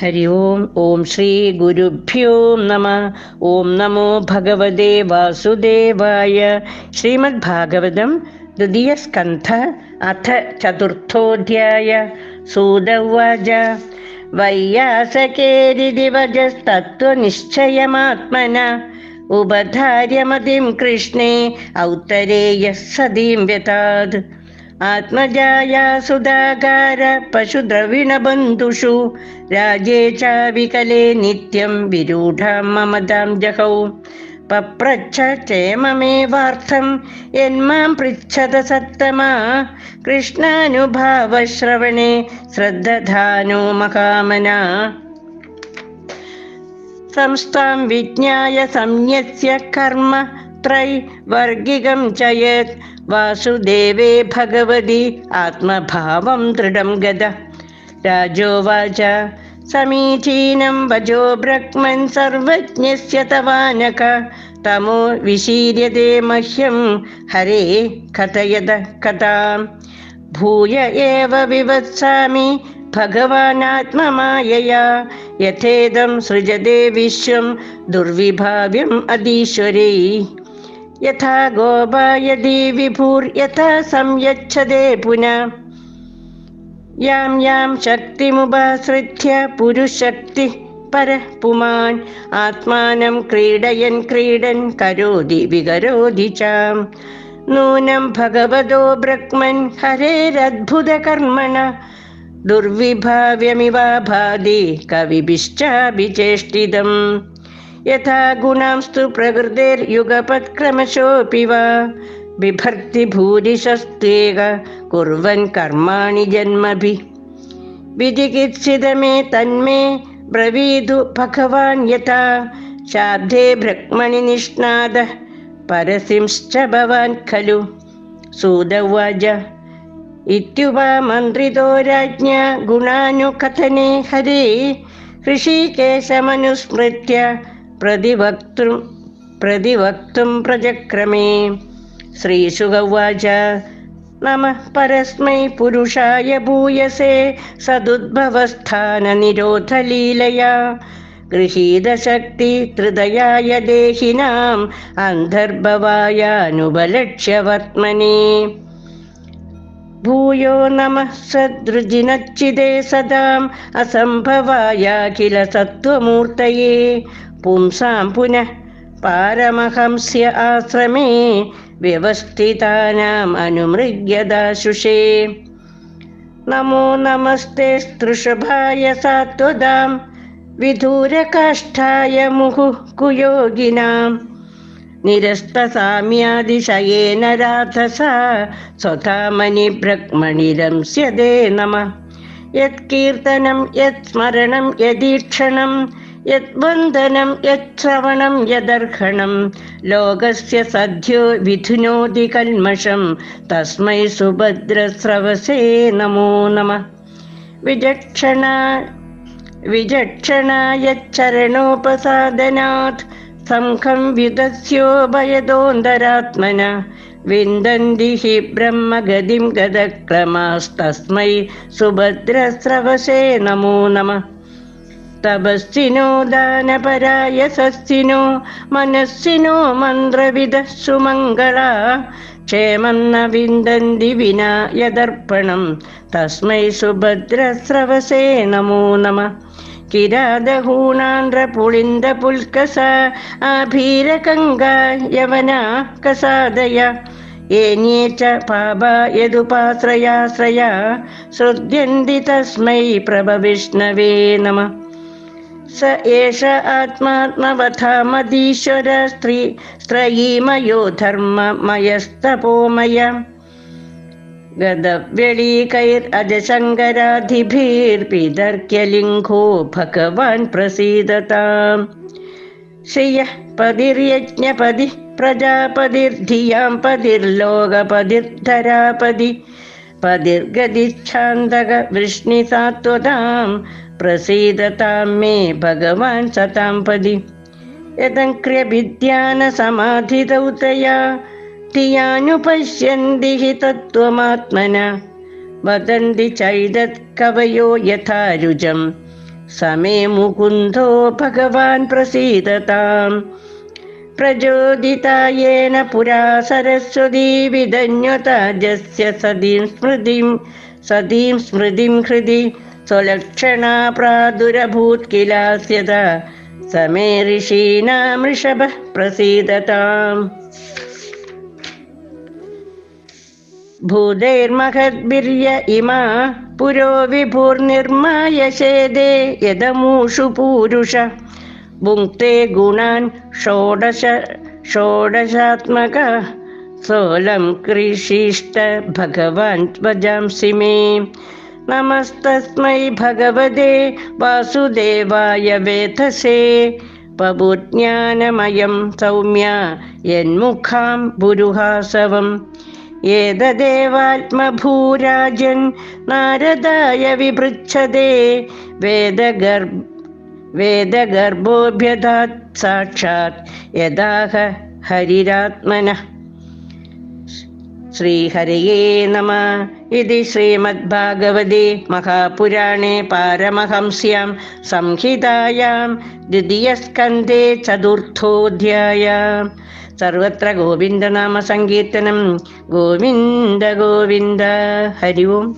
हरि ओम् ॐ श्रीगुरुभ्यो नमः ॐ नमो भगवते वासुदेवाय। श्रीमद्भागवतं द्वितीयस्कन्धः अथ चतुर्थोऽध्याय। सूद उवाच वैयासकेरिदिवजस्तत्त्वनिश्चयमात्मना उपधार्यमतिं कृष्णे, औत्तरेयः सदीं व्यतात्। आत्मजाया सुधाकार पशुद्रविणबन्धुषु राजे च विकले नित्यं विरूढां ममतां जहौ पप्रच्छ चेममेवार्थं यन्मां पृच्छत सत्तमा। कृष्णानुभावश्रवणे श्रद्धधानो महामना। संस्थां विज्ञाय संयस्य कर्म त्रैवर्गिकं च यत् वासुदेवे भगवति आत्मभावं दृढं गद। राजोवाच समीचीनं वजो ब्रह्मन् सर्वज्ञस्य तवानक। तमो विशीर्यते मह्यं हरे कथयद कथां। भूय एव विवत्सामि भगवानात्ममायया। यथेदं सृजते विश्वं दुर्विभाव्यम् अधीश्वरे यथा गोपा यदि विभूर्यथा संयच्छते पुनः। यां यां शक्तिमुपाश्रित्य पुरुशक्तिः परः पुमान्। आत्मानं क्रीडयन् क्रीडन् करोति विकरोति च नूनं भगवतो ब्रह्मन् हरेरद्भुतकर्मण दुर्विभाव्यमिव भाति कविभिश्चाभिचेष्टितम् यथा गुणांस्तु प्रकृतिर्युगपत्क्रमशोऽपि वा। बिभर्ति भूरिशस्त्वेग कुर्वन् कर्माणि जन्मभि। विधिकित्सितमे तन्मे ब्रवीदु भगवान् यथा। शाब्दे ब्रह्मणि निष्णादः परसिंश्च भवान् खलु। सूद उवाच इत्युपा मन्त्रितो हरे। ऋषिकेशमनुस्मृत्य प्रतिवक्तुं प्रचक्रमे श्रीशुक उवाच नमः परस्मै पुरुषाय भूयसे सदुद्भवस्थाननिरोधलीलया। गृहीतशक्ति हृदयाय देहिनाम् अन्तर्भवायानुबलक्ष्य वर्त्मने भूयो नमः सदृजिनच्चिदे सदाम् असम्भवाय किल सत्त्वमूर्तये पुंसां पुनः पारमहंस्य आश्रमे व्यवस्थितानाम् अनुमृग्यदाशुषे नमो नमस्ते स्त्रुषभाय सात्वदां विधूरकाष्ठाय मुहुः कुयोगिनाम् निरस्तसाम्यादिशयेन राधसा स्वधामनि ब्रह्मणिरंस्यदे नमः यत्कीर्तनं यत्स्मरणं यदीक्षणं यद्वन्दनं यच्छ्रवणं यदर्हणं लोकस्य सद्यो विधुनोति कल्मषं तस्मै सुभद्रस्रवसे नमो नमः। विचक्षणा विचक्षणा यच्चरणोपसादनात् शङ्खं विदस्योभयदोन्दरात्मन विन्दन्ति हि ब्रह्मगतिं गदक्रमास्तस्मै सुभद्रस्रवसे नमो नमः तपस्विनो दानपराय सस्तिनो मनस्सिनो मन्त्रविदः सुमङ्गला। न विन्दन्ति विना यदर्पणं। तस्मै सुभद्रस्रवसे नमो नमः। किरादहूणान्द्रपुलिन्दपुल्कस आभीरकङ्गा यवना कसादय। येन्ये च पापा यदुपाश्रयाश्रया श्रुध्यन्ति तस्मै प्रभविष्णवे नमः स एष आत्मात्मवथामधीश्वर स्त्री स्त्रयीमयो धर्ममयस्तपोमय गदव्यलीकैरजशङ्कराधिभिर्पितर्क्यलिङ्गो भगवान् प्रसीदताम् श्रियः पदिर्यज्ञपदि प्रजापतिर्धियां पदिर्लोकपदिर्धरापदि पदिर्गदिच्छान्दक वृष्णिसात्वतां प्रसीदतां मे भगवान् सतां पदि। यदङ्क्र्यभिद्यानसमाधितौ तया धियानुपश्यन्ति हि तत्त्वमात्मना। वदन्ति चैदत् कवयो यथा रुजं समे मुकुन्दो भगवान् प्रसीदताम्। प्रचोदिता येन पुरा सरस्वती विदन्यताजस्य सदीं स्मृतिं सदीं स्मृतिं हृदि स्वलक्षणा प्रादुरभूत् किलास्यता समे ऋषीणामृषभः प्रसीदताम्। भूदैर्महद्भिर्य इमा पुरो विभुर्निर्मायशेदे यदमूषु पूरुष। भुङ्क्ते गुणान् षोडश षोडशात्मक। सोलं कृषिष्ट भगवान् वजांसि मे नमस्तस्मै भगवते वासुदेवाय वेधसे पबुज्ञानमयं सौम्या यन्मुखां बुरुहासवम् एतदेवात्मभूराजन् नारदाय विपृच्छते वेदगर्भ वेदगर्भोऽभ्यदात् साक्षात् यदाह हरिरात्मनः श्रीहरये नमः इति श्रीमद्भागवते महापुराणे पारमहंस्यां संहितायां द्वितीयस्कन्धे चतुर्थोऽध्यायां सर्वत्र गोविन्दनामसङ्कीर्तनं गोविन्द गोविन्द हरि ओम्